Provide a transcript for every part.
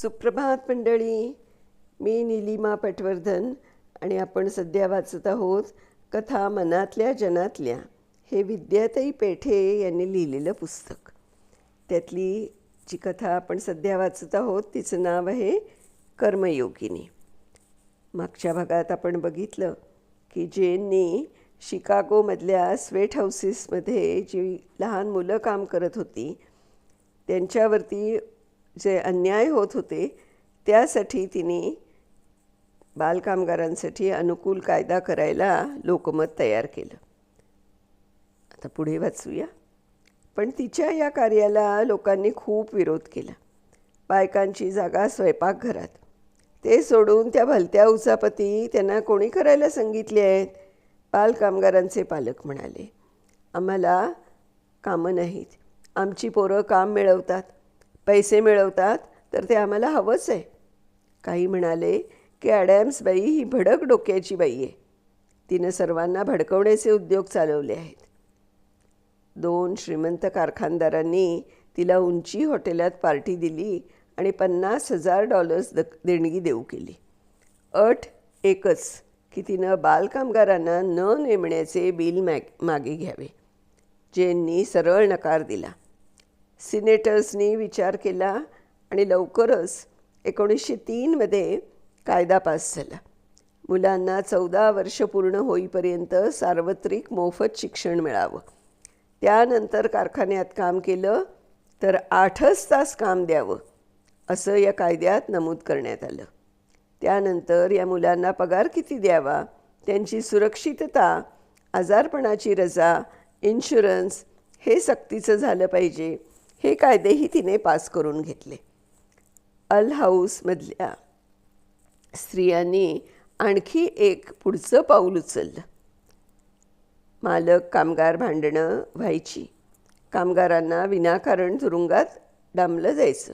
सुप्रभात मंडळी. मी निलिमा पटवर्धन आणि आपण सध्या वाचत आहोत कथा मनातल्या जनातल्या. हे विद्याताई पेठे यांनी लिहिलेलं पुस्तक. त्यातली जी कथा आपण सध्या वाचत आहोत तिचं नाव आहे कर्मयोगिनी. मागच्या भागात आपण बघितलं की जेननी शिकागोमधल्या स्वेट हाऊसेसमध्ये जी लहान मुलं काम करत होती त्यांच्यावरती जे अन्याय होत होते त्यासाठी तिने बालकामगारांसाठी अनुकूल कायदा करायला लोकमत तयार केलं. आता पुढे वाचूया. पण तिच्या या कार्याला लोकांनी खूप विरोध केला. बायकांची जागा स्वयंपाकघरात. ते सोडून त्या भलत्या उचापती त्यांना कोणी करायला सांगितले आहेत? बालकामगारांचे पालक म्हणाले आम्हाला कामं नाहीत. आमची पोरं काम मिळवतात. पैसे मिळवतात तर ते आम्हाला हवंच आहे. काही म्हणाले की ॲडॅम्स बाई ही भडक डोक्याची बाई आहे. तिनं सर्वांना भडकवण्याचे उद्योग चालवले आहेत. दोन श्रीमंत कारखानदारांनी तिला उंची हॉटेलात पार्टी दिली आणि पन्नास हजार डॉलर्स द देणगी देऊ केली. अट एकच की तिनं बालकामगारांना न नेमण्याचे बिल मॅग मागे घ्यावे. जेंनी सरळ नकार दिला. सिनेटर्सनी विचार केला आणि लवकरच एकोणीसशे तीनमध्ये कायदा पास झाला. मुलांना चौदा वर्ष पूर्ण होईपर्यंत सार्वत्रिक मोफत शिक्षण मिळावं. त्यानंतर कारखान्यात काम केलं तर आठच तास काम द्यावं असं या कायद्यात नमूद करण्यात आलं. त्यानंतर या मुलांना पगार किती द्यावा त्यांची सुरक्षितता आजारपणाची रजा इन्शुरन्स हे सक्तीचं झालं पाहिजे हे कायदेही तिने पास करून घेतले. अल हाऊसमधल्या स्त्रियांनी आणखी एक पुढचं पाऊल उचललं. मालक कामगार भांडणं व्हायची. कामगारांना विनाकारण तुरुंगात डांबलं जायचं.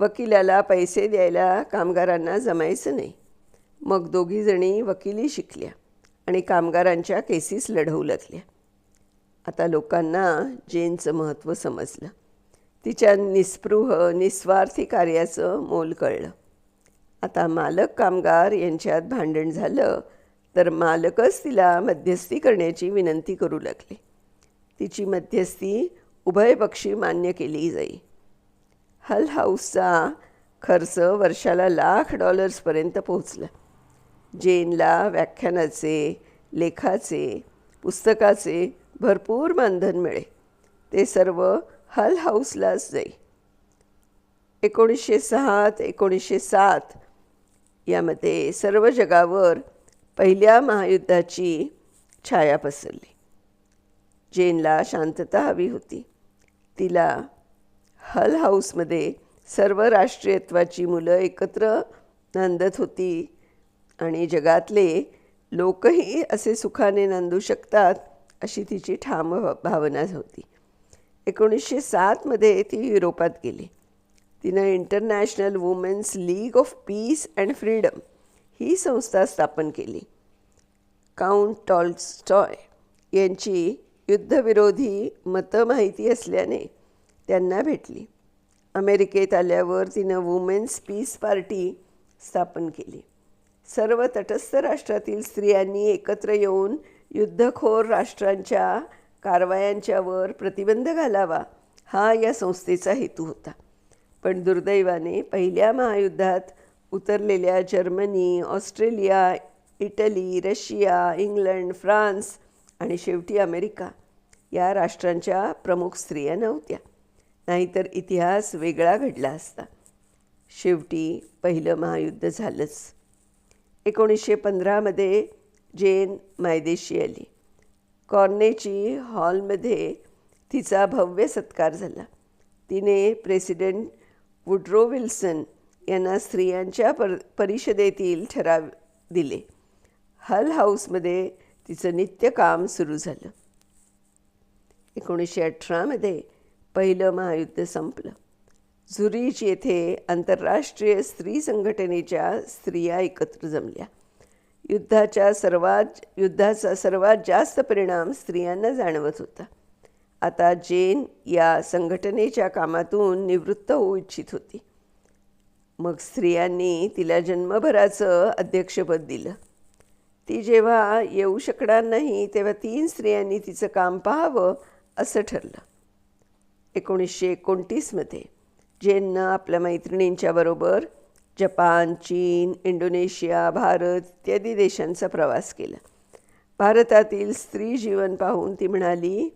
वकिलाला पैसे द्यायला कामगारांना जमायचं नाही. मग दोघीजणी वकिली शिकल्या आणि कामगारांच्या केसीस लढवू लागल्या. आता लोकांना जेनचं महत्त्व समजलं. तिच्या निस्पृह निस्वार्थी कार्याचं मोल कळलं. आता मालक कामगार यांच्यात भांडण झालं तर मालकच तिला मध्यस्थी करण्याची विनंती करू लागले. तिची मध्यस्थी उभयपक्षी मान्य केली जाई. हल हाऊसचा खर्च वर्षाला लाख डॉलर्सपर्यंत पोहोचला. जेनला व्याख्यानाचे लेखाचे पुस्तकाचे भरपूर मानधन मिळे. ते सर्व हल हाऊसलाच जाई एकोणीसशे सहा ते एकोणीसशे सात यामध्ये सर्व जगावर पहिल्या महायुद्धाची छाया पसरली. जेनला शांतता हवी होती. तिला हल हाऊसमध्ये सर्व राष्ट्रीयत्वाची मुलं एकत्र नांदत होती आणि जगातले लोकही असे सुखाने नांदू शकतात अशी तिची ठाम भावना होती. एकोणीसशे सातमध्ये ती युरोपात गेली. तिनं international women's league of peace and freedom ही संस्था स्थापन केली. काउंट टॉल्स्टॉय यांची युद्धविरोधी मतं माहिती असल्याने त्यांना भेटली. अमेरिकेत आल्यावर तिनं वुमेन्स पीस पार्टी स्थापन केली. सर्व तटस्थ राष्ट्रातील स्त्रियांनी एकत्र येऊन युद्धखोर राष्ट्रांच्या कारवायांच्यावर प्रतिबंध घालावा हा या संस्थेचा हेतू होता. पण दुर्दैवाने पहिल्या महायुद्धात उतरलेल्या Germany Australia Italy Russia England France आणि शेवटी अमेरिका या राष्ट्रांच्या प्रमुख स्त्रिया नव्हत्या. नाहीतर इतिहास वेगळा घडला असता. शेवटी पहिलं महायुद्ध झालंच. एकोणीसशे पंधरामध्ये जेन मायदेशी आली. कॉर्नेची हॉलमध्ये तिचा भव्य सत्कार झाला. तिने प्रेसिडेंट वुड्रो विल्सन यांना स्त्रियांच्या पर परिषदेतील ठराव दिले. हल हाऊसमध्ये तिचं नित्य काम सुरू झालं. एकोणीसशे अठरामध्ये पहिलं महायुद्ध संपलं. झुरीच येथे आंतरराष्ट्रीय स्त्री संघटनेच्या स्त्रिया एकत्र जमल्या. युद्धाच्या सर्वात युद्धाचा सर्वात जास्त परिणाम स्त्रियांना जाणवत होता. आता जेन या संघटनेच्या कामातून निवृत्त होऊ इच्छित होती. मग स्त्रियांनी तिला जन्मभराचं अध्यक्षपद दिलं. ती जेव्हा येऊ शकणार नाही तेव्हा तीन स्त्रियांनी तिचं काम पाहावं असं ठरलं. एकोणीसशे एकोणतीसमध्ये जेननं आपल्या मैत्रिणींच्या बरोबर जपान चीन इंडोनेशिया भारत इत्यादी देशांचा प्रवास केला. भारतातील स्त्री जीवन पाहून ती म्हणाली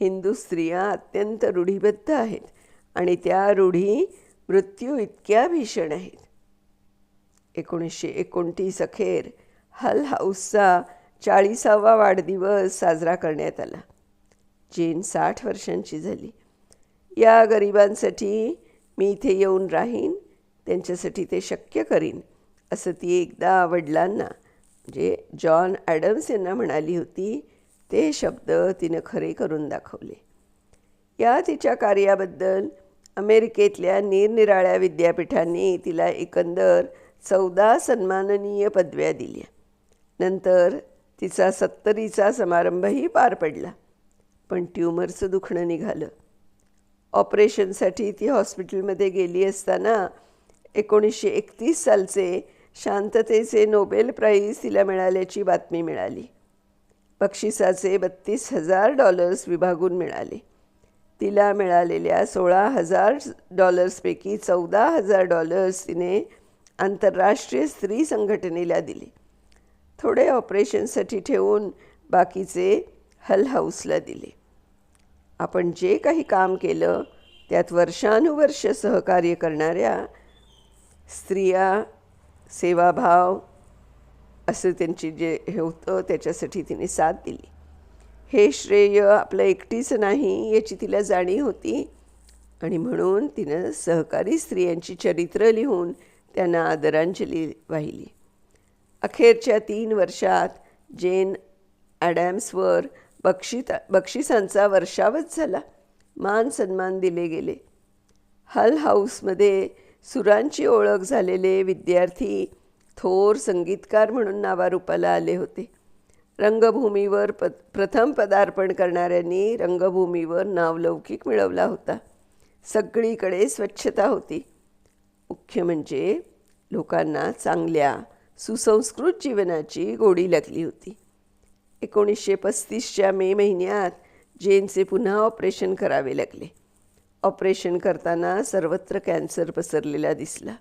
हिंदू स्त्रिया अत्यंत रूढीबद्ध आहेत आणि त्या रूढी मृत्यू इतक्या भीषण आहेत. एकोणीसशे एकोणतीस अखेर हल हाऊसचा चाळीसावा वाढदिवस साजरा करण्यात आला. जेन साठ वर्षांची झाली. या गरिबांसाठी मी इथे येऊन राहीन त्यांच्यासाठी ते शक्य करीन असं ती एकदा वडिलांना म्हणजे जॉन ॲडम्स यांना म्हणाली होती ते शब्द तिनं खरे करून दाखवले. या तिच्या कार्याबद्दल अमेरिकेतल्या निरनिराळ्या विद्यापीठांनी तिला एकंदर चौदा सन्माननीय पदव्या दिल्या. नंतर तिचा सत्तरीचा समारंभही पार पडला पण ट्यूमरचं दुखणं निघालं. ऑपरेशनसाठी ती हॉस्पिटलमध्ये गेली असताना एकोणीसशे एकतीस सालचे शांततेचे नोबेल प्राईज तिला मिळाल्याची बातमी मिळाली. बक्षिसाचे बत्तीस हजार डॉलर्स विभागून मिळाले. तिला मिळालेल्या सोळा हजार डॉलर्सपैकी चौदा हजार डॉलर्स तिने आंतरराष्ट्रीय स्त्री संघटनेला दिले. थोडे ऑपरेशनसाठी ठेवून बाकीचे हल हाऊसला दिले. आपण जे काही काम केलं त्यात वर्षानुवर्ष सहकार्य करणाऱ्या स्त्रिया सेवाभाव असं त्यांची जे हे होतं त्याच्यासाठी तिने साथ दिली. हे श्रेय आपलं एकटीचं नाही याची तिला जाणीव होती आणि म्हणून तिनं सहकारी स्त्रियांची चरित्र लिहून त्यांना आदरांजली वाहिली. अखेरच्या तीन वर्षात जेन ॲडॅम्सवर बक्षिता बक्षिसांचा वर्षावच झाला. मान सन्मान दिले गेले. हल हाऊसमध्ये सुरांची ओळख झालेले विद्यार्थी थोर संगीतकार म्हणून नावारूपाला आले होते. रंगभूमीवर प प्रथम पदार्पण करणाऱ्यांनी रंगभूमीवर नावलौकिक मिळवला होता. सगळीकडे स्वच्छता होती. मुख्य म्हणजे लोकांना चांगल्या सुसंस्कृत जीवनाची गोडी लागली होती. एकोणीसशे पस्तीसच्या मे महिन्यात जेनचे पुन्हा ऑपरेशन करावे लागले. ऑपरेशन करताना सर्वत्र कॅन्सर पसरलेला दिसला.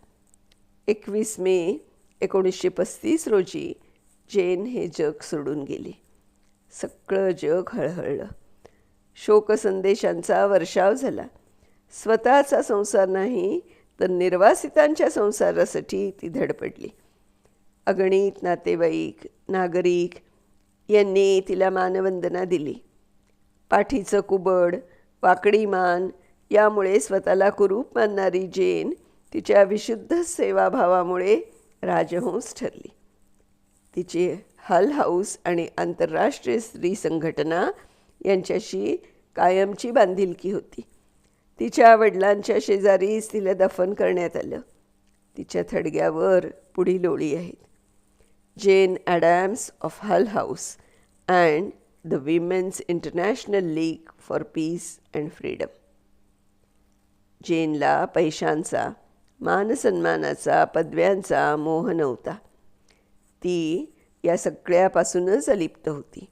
एकवीस मे एकोणीसशे पस्तीस रोजी जेन हे जग सोडून गेले. सगळं जग हळहळलं. शोकसंदेशांचा वर्षाव झाला. स्वतःचा संसार नाही तर निर्वासितांच्या संसारासाठी ती धडपडली. अगणित नातेवाईक नागरिक यांनी तिला मानवंदना दिली. पाठीचं कुबड वाकडी मान यामुळे स्वतःला कुरूप मानणारी जेन तिच्या विशुद्ध सेवाभावामुळे राजहंस ठरली. तिची हल हाऊस आणि आंतरराष्ट्रीय स्त्री संघटना यांच्याशी कायमची बांधिलकी होती. तिच्या वडिलांच्या शेजारीच तिला दफन करण्यात आलं. तिच्या थडग्यावर पुढील ओळी आहेत. Jane Addams of Hull House and the women's international league for peace and freedom. जेनला पैशांचा मानसन्मानाचा पदव्यांचा मोह नव्हता. ती या सगळ्यापासूनच अलिप्त होती.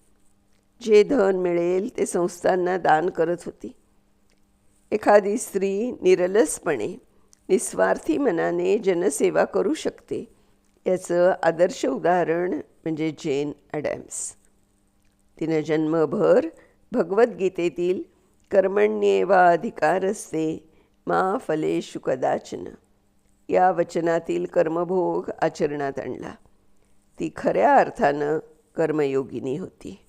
जे धन मिळेल ते संस्थांना दान करत होती. एखादी स्त्री निरलसपणे निस्वार्थी मनाने जनसेवा करू शकते याचं आदर्श उदाहरण म्हणजे जेन ॲडॅम्स. तिनं जन्मभर भगवद्गीतेतील कर्मण्येवा अधिकारस्ते मा फलेषु कदाचन. या वचनातील कर्मभोग आचरणात आणला. ती खऱ्या अर्थानं कर्मयोगिनी होती.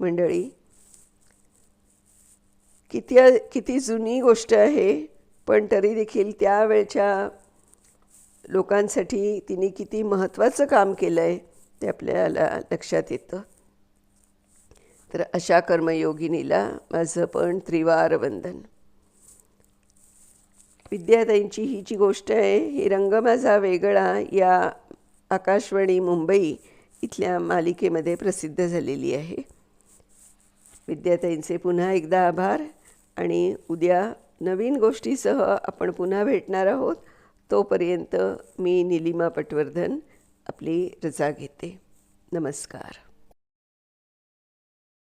मंडळी किती किती जुनी गोष्ट आहे पण तरी देखील त्यावेळच्या लोकांसाठी तिने किती महत्त्वाचं काम केलं आहे ते आपल्याला लक्षात येतं. तर अशा कर्मयोगिनीला माझं पण त्रिवार वंदन विद्याताईंची ही जी गोष्ट आहे ही रंग माझा वेगळा या आकाशवाणी मुंबई इथल्या मालिकेमध्ये प्रसिद्ध झालेली आहे. विद्याताईंचे पुन्हा एकदा आभार आणि उद्या नवीन गोष्टीसह आपण पुन्हा भेटणार आहोत. तोपर्यंत मी निलिमा पटवर्धन आपली रजा घेते. नमस्कार.